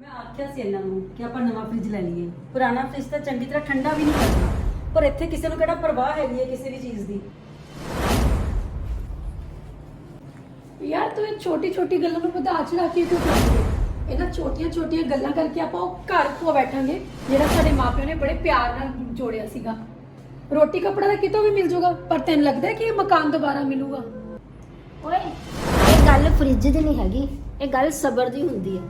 ਮੈਂ ਆਖਿਆ ਸੀ ਇਹਨਾਂ ਨੂੰ ਕਿ ਆਪਾਂ ਨਵਾਂ ਫ੍ਰਿਜ ਲੈ ਲਈਏ। ਪੁਰਾਣਾ ਫ੍ਰਿਜ ਤਾਂ ਚੰਗੀ ਤਰ੍ਹਾਂ ਠੰਡਾ ਵੀ ਨਹੀਂ ਕਰਦਾ ਪਰ ਇੱਥੇ ਕਿਸੇ ਨੂੰ ਕਿਹੜਾ ਪਰਵਾਹ ਹੈਗੀ ਹੈ ਕਿਸੇ ਵੀ ਚੀਜ਼ ਦੀ? ਯਾਰ ਤੂੰ ਇਹ ਛੋਟੀ ਛੋਟੀ ਗੱਲਾਂ ਨੂੰ ਵਧਾ ਚੜਾ ਕੇ ਕਿਉਂ ਕਰਦੀ ਹੈ? ਇਹਨਾਂ ਛੋਟੀਆਂ ਛੋਟੀਆਂ ਗੱਲਾਂ ਕਰਕੇ ਆਪਾਂ ਉਹ ਘਰ ਕੋ ਬੈਠਾਂਗੇ ਜਿਹੜਾ ਸਾਡੇ ਮਾਪਿਆਂ ਨੇ ਬੜੇ ਪਿਆਰ ਨਾਲ ਜੋੜਿਆ ਸੀਗਾ। ਰੋਟੀ ਕੱਪੜਾ ਤਾਂ ਕਿਤੋਂ ਵੀ ਮਿਲ ਜਾਊਗਾ ਪਰ ਤੈਨੂੰ ਲੱਗਦਾ ਹੈ ਕਿ ਇਹ ਮਕਾਨ ਦੁਬਾਰਾ ਮਿਲੂਗਾ? ਓਏ ਇਹ ਗੱਲ ਫ੍ਰਿਜ ਦੀ ਨਹੀਂ ਹੈਗੀ ਇਹ ਗੱਲ ਸਬਰ ਦੀ ਹੁੰਦੀ ਹੈ।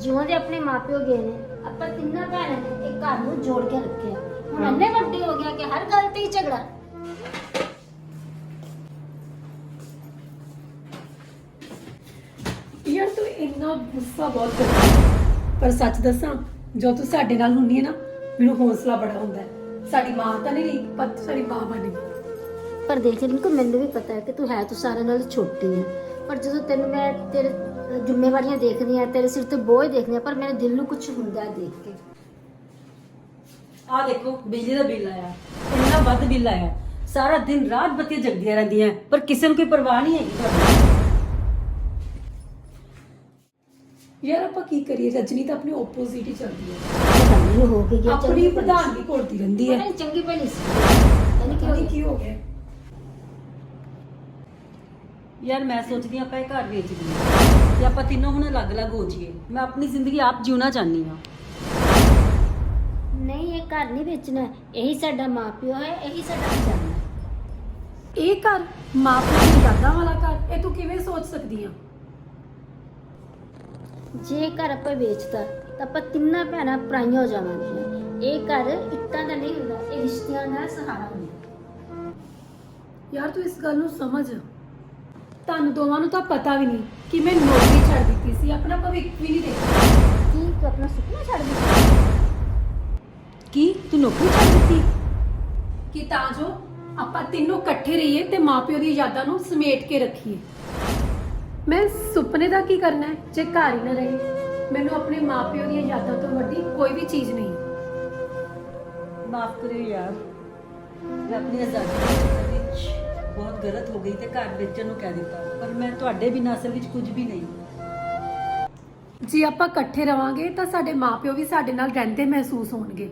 ਜਿਉਂ ਦੇ ਆਪਣੇ ਮਾਪਿਓ ਗਏ ਨੇ ਆਪਾਂ ਤਿੰਨਾਂ ਭੈਣਾਂ ਨੇ ਇੱਕ ਘਰ ਨੂੰ ਜੋੜ ਕੇ ਰੱਖਿਆ। ਹੁਣ ਇੰਨੇ ਵੱਡੇ ਹੋ ਗਿਆ ਕਿ ਹਰ ਗੱਲ ਤੇ ਹੀ ਝਗੜਾ। ਯਾਰ ਤੂੰ ਇੰਨਾ ਗੁੱਸਾ ਬਹੁਤ ਕਰਦੀ। ਪਰ ਸੱਚ ਦੱਸਾਂ ਜੋ ਤੂੰ ਸਾਡੇ ਨਾਲ ਹੁੰਨੀ ਹੈ ਨਾ ਮੈਨੂੰ ਹੌਸਲਾ ਬੜਾ ਹੁੰਦਾ ਹੈ। ਸਾਡੀ ਮਾਂ ਤਾਂ ਨਹੀਂ ਰਹੀ ਪਰ ਤੂੰ ਸਾਡੀ ਮਾਂ ਬਣ ਗਈ। ਪਰ ਦੇਖ ਰਿੰਕੂ ਮੈਨੂੰ ਵੀ ਪਤਾ ਹੈ ਕਿ ਤੂੰ ਹੈ ਤੂੰ ਸਾਰਿਆਂ ਨਾਲ ਛੋਟੀ ਹੈ। ਪਰ ਜਦੋਂ ਤੈਨੂੰ ਮੈਂ ਤੇਰੇ ਜ਼ਿੰਮੇਵਾਰੀਆਂ ਦੇਖਦੀ ਆ ਤੇਰੇ ਸਿਰ ਤੇ ਬੋਝ ਦੇਖਦੀ ਆ ਪਰ ਮੇਰੇ ਦਿਲ ਨੂੰ ਕੁਝ ਹੁੰਦਾ ਦੇਖ ਕੇ। ਆਹ ਦੇਖੋ ਬਿਜਲੀ ਦਾ ਬਿੱਲ ਆਇਆ। ਇੰਨਾ ਵੱਧ ਬਿੱਲ ਆਇਆ। ਸਾਰਾ ਦਿਨ ਰਾਤ ਬੱਤੀਆਂ ਜਗਦੀਆਂ ਰਹਿੰਦੀਆਂ। ਪਰ ਕਿਸੇ ਨੂੰ ਕੋਈ ਪਰਵਾਹ ਨਹੀਂ ਹੈਗੀ ਤੁਹਾਡੀ ਯਾਰ ਆਪਾਂ ਕੀ ਕਰੀਏ? ਰਜਨੀ ਤਾਂ ਆਪਣੇ ਆਪੋਜ਼ਿਟ ਹੀ ਚੱਲਦੀ ਹੈ। ਪਤਾ ਨਹੀਂ ਹੋ ਕੇ ਗਿਆ ਆਪਣੀ ਪ੍ਰਧਾਨ ਵੀ ਘੋਲਦੀ ਰਹਿੰਦੀ ਹੈ। ਚੰਗੀ ਭਲੀ ਸੀ। ਤੈਨੂੰ ਕੀ ਕੀ ਹੋ ਗਿਆ। ਯਾਰ ਮੈਂ ਸੋਚਦੀ ਆਪਾਂ ਇਹ ਘਰ ਵੇਚ ਦਈਏ ਤੇ ਆਪਾਂ ਤਿੰਨੋਂ ਹੁਣ ਅਲੱਗ-ਅਲੱਗ ਹੋ ਜਾਈਏ। ਮੈਂ ਆਪਣੀ ਜ਼ਿੰਦਗੀ ਆਪ ਜਿਉਣਾ ਚਾਹਨੀ ਹਾਂ। ਨਹੀਂ ਇਹ ਘਰ ਨਹੀਂ ਵੇਚਣਾ। ਇਹੀ ਸਾਡਾ ਮਾਪਿਓ ਹੈ ਇਹੀ ਸਾਡਾ ਖਜ਼ਾਨਾ ਹੈ। ਇਹ ਘਰ ਮਾਪਿਆਂ ਦੀ ਯਾਦਾਂ ਵਾਲਾ ਘਰ ਇਹ ਤੂੰ ਕਿਵੇਂ ਸੋਚ ਸਕਦੀ ਆ? ਜੇ ਘਰ ਆਪਾਂ ਵੇਚਤਾ ਤਾਂ ਆਪਾਂ ਤਿੰਨਾਂ ਭੈਣਾਂ ਪਰਾਈਆਂ ਹੋ ਜਾਵਾਂਗੀਆਂ। ਇਹ ਘਰ ਇੱਟਾਂ ਦਾ ਨਹੀਂ ਹੁੰਦਾ ਇਹ ਰਿਸ਼ਤਿਆਂ ਦਾ ਸਹਾਰਾ ਹੁੰਦਾ। ਯਾਰ ਤੂੰ ਇਸ ਗੱਲ ਨੂੰ ਸਮਝ। ਤੁਹਾਨੂੰ ਦੋਵਾਂ ਨੂੰ ਤਾਂ ਪਤਾ ਵੀ ਨਹੀਂ ਕਿ ਮੈਂ ਨੌਕਰੀ ਛੱਡ ਦਿੱਤੀ ਸੀ ਆਪਣਾ ਭਵਿੱਖ ਵੀ ਨਹੀਂ ਦੇਖਿਆ। ਕੀ ਤੂੰ ਆਪਣਾ ਸੁਪਨਾ ਛੱਡ ਦਿੱਤਾ? ਕੀ ਤੂੰ ਨੌਕਰੀ ਛੱਡ ਦਿੱਤੀ? ਕਿ ਤਾਂ ਜੋ ਆਪਾਂ ਤਿੰਨੋਂ ਇਕੱਠੇ ਰਹੀਏ ਤੇ ਮਾਪਿਓ ਦੀ ਯਾਦਾਂ ਨੂੰ ਸਮੇਟ ਕੇ ਰੱਖੀਏ। ਮੈਂ ਸੁਪਨੇ ਦਾ ਕੀ ਕਰਨਾ ਹੈ ਜੇ ਘਰ ਹੀ ਨਾ ਰਹੇ? ਮੈਨੂੰ ਆਪਣੇ ਮਾਪਿਓ ਦੀਆਂ ਯਾਦਾਂ ਤੋਂ ਵੱਡੀ ਕੋਈ ਵੀ ਚੀਜ਼ ਨਹੀਂ। ਮਾਫ ਕਰਿਓ ਯਾਰ ਮੈਂ ਆਪਣੀ ਆਜ਼ਾਦੀ ਦੇ ਵਿੱਚ ਬਹੁਤ ਗਲਤ ਹੋ ਗਈ ਤੇ ਘਰ ਵੇਚਣ ਨੂੰ ਕਹਿ ਦਿੱਤਾ। ਪਰ ਮੈਂ ਤੁਹਾਡੇ ਬਿਨਾਂ ਅਸਲ ਵਿੱਚ ਕੁਝ ਵੀ ਨਹੀਂ। ਜੇ ਆਪਾਂ ਇਕੱਠੇ ਰਵਾਂਗੇ ਤਾਂ ਸਾਡੇ ਮਾਪਿਓ ਵੀ ਸਾਡੇ ਨਾਲ ਰਹਿੰਦੇ ਮਹਿਸੂਸ ਹੋਣਗੇ।